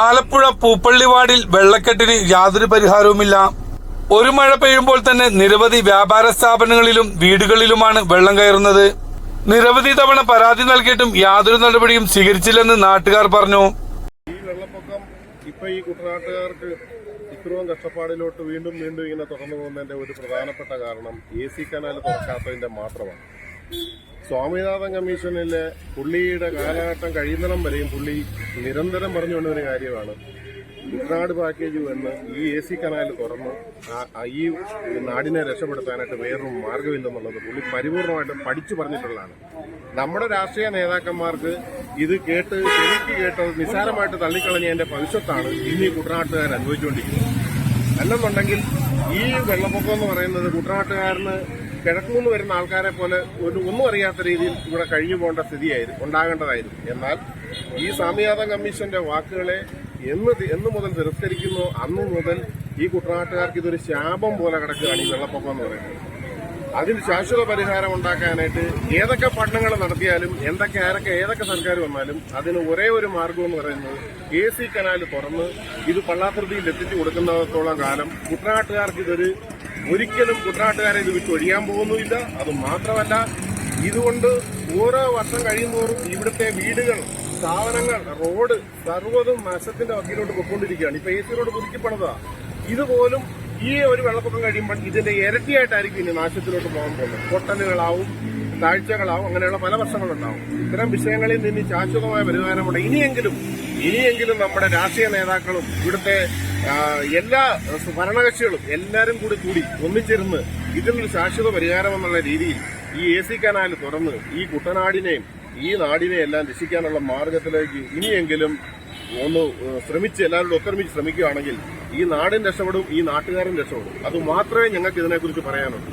ആലപ്പുഴ പൂപ്പള്ളി വാർഡിൽ വെള്ളക്കെട്ടിന് യാതൊരു പരിഹാരവുമില്ല. ഒരു മഴ പെയ്യുമ്പോൾ തന്നെ നിരവധി വ്യാപാര സ്ഥാപനങ്ങളിലും വീടുകളിലുമാണ് വെള്ളം കയറുന്നത്. നിരവധി തവണ പരാതി നൽകിയിട്ടും യാതൊരു നടപടിയും സ്വീകരിച്ചില്ലെന്ന് നാട്ടുകാർ പറഞ്ഞു. ഈ വെള്ളപ്പൊക്കം ഇപ്പൊ ഈ കുട്ടനാട്ടുകാർക്ക് ഇത്രയും കഷ്ടപ്പാടിലോട്ട് വീണ്ടും വീണ്ടും ഇങ്ങനെ തുറന്നു പോകുന്നതിന്റെ ഒരു പ്രധാനപ്പെട്ട കാരണം എ സി കനാൽ തുറക്കാത്തതിന്റെ മാത്രമാണ്. സ്വാമിനാഥൻ കമ്മീഷനിലെ പുള്ളിയുടെ കാലഘട്ടം കഴിയുന്നിടം വരെയും പുള്ളി നിരന്തരം പറഞ്ഞുകൊണ്ടൊരു കാര്യമാണ്. കുട്ടനാട് പാക്കേജ് വന്ന് ഈ എ സി കനാൽ തുറന്ന് ഈ നാടിനെ രക്ഷപ്പെടുത്താനായിട്ട് വേറൊരു മാർഗമില്ലെന്നുള്ളത് പുള്ളി പരിപൂർണമായിട്ടും പഠിച്ചു പറഞ്ഞിട്ടുള്ളതാണ്. നമ്മുടെ രാഷ്ട്രീയ നേതാക്കന്മാർക്ക് ഇത് കേട്ട് എനിക്ക് കേട്ടത് നിസ്സാരമായിട്ട് തള്ളിക്കളഞ്ഞതിന്റെ ഭവിഷ്യത്താണ് ഇന്ന് ഈ കുട്ടനാട്ടുകാർ അനുഭവിച്ചുകൊണ്ടിരിക്കുന്നത്. അല്ലെന്നുണ്ടെങ്കിൽ ഈ വെള്ളപ്പൊക്കം എന്ന് പറയുന്നത് കുട്ടനാട്ടുകാരന് കിഴക്കുനിന്ന് വരുന്ന ആൾക്കാരെ പോലെ ഒരു ഒന്നും അറിയാത്ത രീതിയിൽ ഇവിടെ കഴിഞ്ഞു പോകേണ്ട സ്ഥിതിയായിരുന്നു ഉണ്ടാകേണ്ടതായിരുന്നു. എന്നാൽ ഈ സ്വാമിനാഥൻ കമ്മീഷന്റെ വാക്കുകളെ എന്ന് എന്നു മുതൽ തിരസ്കരിക്കുന്നു. അന്ന് മുതൽ ഈ കുട്ടനാട്ടുകാർക്ക് ഇതൊരു ശാപം പോലെ കിടക്കുകയാണ് ഈ വെള്ളപ്പൊക്കം എന്ന് പറയുന്നത്. അതിന് ശാശ്വത പരിഹാരം ഉണ്ടാക്കാനായിട്ട് ഏതൊക്കെ പഠനങ്ങൾ നടത്തിയാലും എന്തൊക്കെ ആരൊക്കെ ഏതൊക്കെ സർക്കാർ വന്നാലും അതിന് ഒരേ ഒരു മാർഗം എന്ന് പറയുന്നത് എ സി കനാൽ തുറന്ന് ഇത് പള്ളാത്തൃതിയിൽ എത്തിച്ചു കൊടുക്കുന്നിടത്തോളം കാലം കുട്ടനാട്ടുകാർക്ക് ഇതൊരു ഒരിക്കലും കുട്ടനാട്ടുകാരെ ഇത് വിട്ട് ഒഴിയാൻ പോകുന്നുമില്ല. അത് മാത്രമല്ല ഇതുകൊണ്ട് ഓരോ വർഷം കഴിയുമ്പോഴും ഇവിടുത്തെ വീടുകൾ സ്ഥാപനങ്ങൾ റോഡ് സർവതും നാശത്തിന്റെ വക്കീലോട്ട് പൊയ്ക്കൊണ്ടിരിക്കുകയാണ്. ഇപ്പൊ എ സി റോഡ് പുതുക്കിപ്പണതാ. ഇതുപോലും ഈ ഒരു വെള്ളപ്പൊക്കം കഴിയുമ്പോൾ ഇതിന്റെ ഇരട്ടിയായിട്ടായിരിക്കും ഇനി നാശത്തിലോട്ട് പോകാൻ പോകുന്നത്. പൊട്ടലുകളാവും താഴ്ചകളാവും അങ്ങനെയുള്ള പല പ്രശ്നങ്ങളുണ്ടാവും. ഇത്തരം വിഷയങ്ങളിൽ നിന്ന് ശാശ്വതമായ പരിഹാരമുണ്ട്. ഇനിയെങ്കിലും ഇനിയെങ്കിലും നമ്മുടെ രാഷ്ട്രീയ നേതാക്കളും ഇവിടുത്തെ എല്ലാ ഭരണകക്ഷികളും എല്ലാവരും കൂടി കൂടി ഒന്നിച്ചിരുന്ന് ഇതിനൊരു ശാശ്വത പരിഹാരം എന്നുള്ള രീതിയിൽ ഈ എ സി കനാൽ തുറന്ന് ഈ കുട്ടനാടിനെയും ഈ നാടിനെ എല്ലാം രക്ഷിക്കാനുള്ള മാർഗത്തിലേക്ക് ഇനിയെങ്കിലും ഒന്ന് ശ്രമിച്ച് എല്ലാവരോടും ഒത്തൊരുമിച്ച് ശ്രമിക്കുകയാണെങ്കിൽ ഈ നാടും രക്ഷപ്പെടും ഈ നാട്ടുകാരും രക്ഷപ്പെടും. അത് മാത്രമേ ഞങ്ങൾക്ക് ഇതിനെക്കുറിച്ച് പറയാനുള്ളൂ.